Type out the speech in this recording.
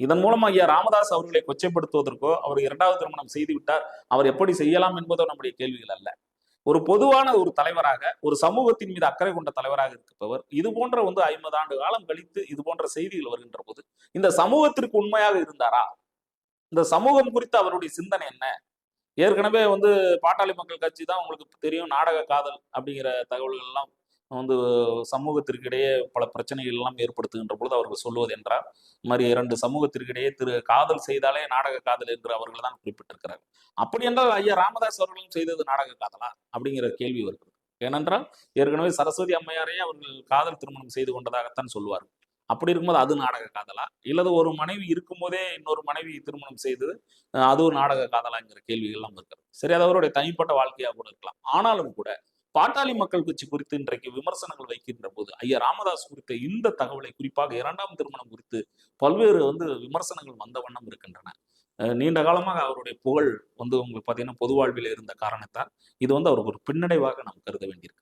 இதன் மூலம் ஐயா ராமதாஸ் அவர்களை கொச்சைப்படுத்துவதற்கோ அவர் இரண்டாவது திருமணம் செய்து விட்டார் அவர் எப்படி செய்யலாம் என்பதோ நம்முடைய கேள்விகள் அல்ல. ஒரு பொதுவான ஒரு தலைவராக ஒரு சமூகத்தின் மீது அக்கறை கொண்ட தலைவராக இருப்பவர் இது போன்ற வந்து ஐம்பது ஆண்டு காலம் கழித்து இது போன்ற செய்திகள் வருகின்ற போது இந்த சமூகத்திற்கு உண்மையாக இருந்தாரா? இந்த சமூகம் குறித்து அவருடைய சிந்தனை என்ன? ஏற்கனவே வந்து பாட்டாளி மக்கள் கட்சி தான் உங்களுக்கு தெரியும் நாடக காதல் அப்படிங்கிற தகவல்கள் எல்லாம் வந்து சமூகத்திற்கிடையே பல பிரச்சனைகள் எல்லாம் ஏற்படுத்துகின்ற பொழுது அவர்கள் சொல்வது என்றால் மாதிரி இரண்டு சமூகத்திற்கிடையே திரு காதல் செய்தாலே நாடக காதல் என்று அவர்கள் தான் குறிப்பிட்டிருக்கிறார்கள். அப்படி என்றால் ஐயா ராமதாஸ் அவர்களும் செய்தது நாடக காதலா? அப்படிங்கிற கேள்வி வருகிறது. ஏனென்றால் ஏற்கனவே சரஸ்வதி அம்மையாரையே அவர்கள் காதல் திருமணம் செய்து கொண்டதாகத்தான் சொல்வார்கள் அப்படி இருக்கும்போது அது நாடக காதலா? இல்லது ஒரு மனைவி இருக்கும்போதே இன்னொரு மனைவி திருமணம் செய்தது அது ஒரு நாடக காதலாங்கிற கேள்விகள்லாம் இருக்கிறது சரி அது அவருடைய தனிப்பட்ட வாழ்க்கையாக கூட இருக்கலாம். ஆனாலும் கூட பாட்டாளி மக்கள் கட்சி குறித்து இன்றைக்கு விமர்சனங்கள் வைக்கின்ற போது ஐயா ராமதாஸ் குறித்த இந்த தகவலை குறிப்பாக இரண்டாம் திருமணம் குறித்து பல்வேறு வந்து விமர்சனங்கள் வந்த வண்ணம் இருக்கின்றன. நீண்ட காலமாக அவருடைய புகழ் வந்து உங்களுக்கு பார்த்தீங்கன்னா பொது வாழ்வில் இருந்த காரணத்தால் இது வந்து அவருக்கு ஒரு பின்னடைவாக நாம் கருத வேண்டியிருக்கு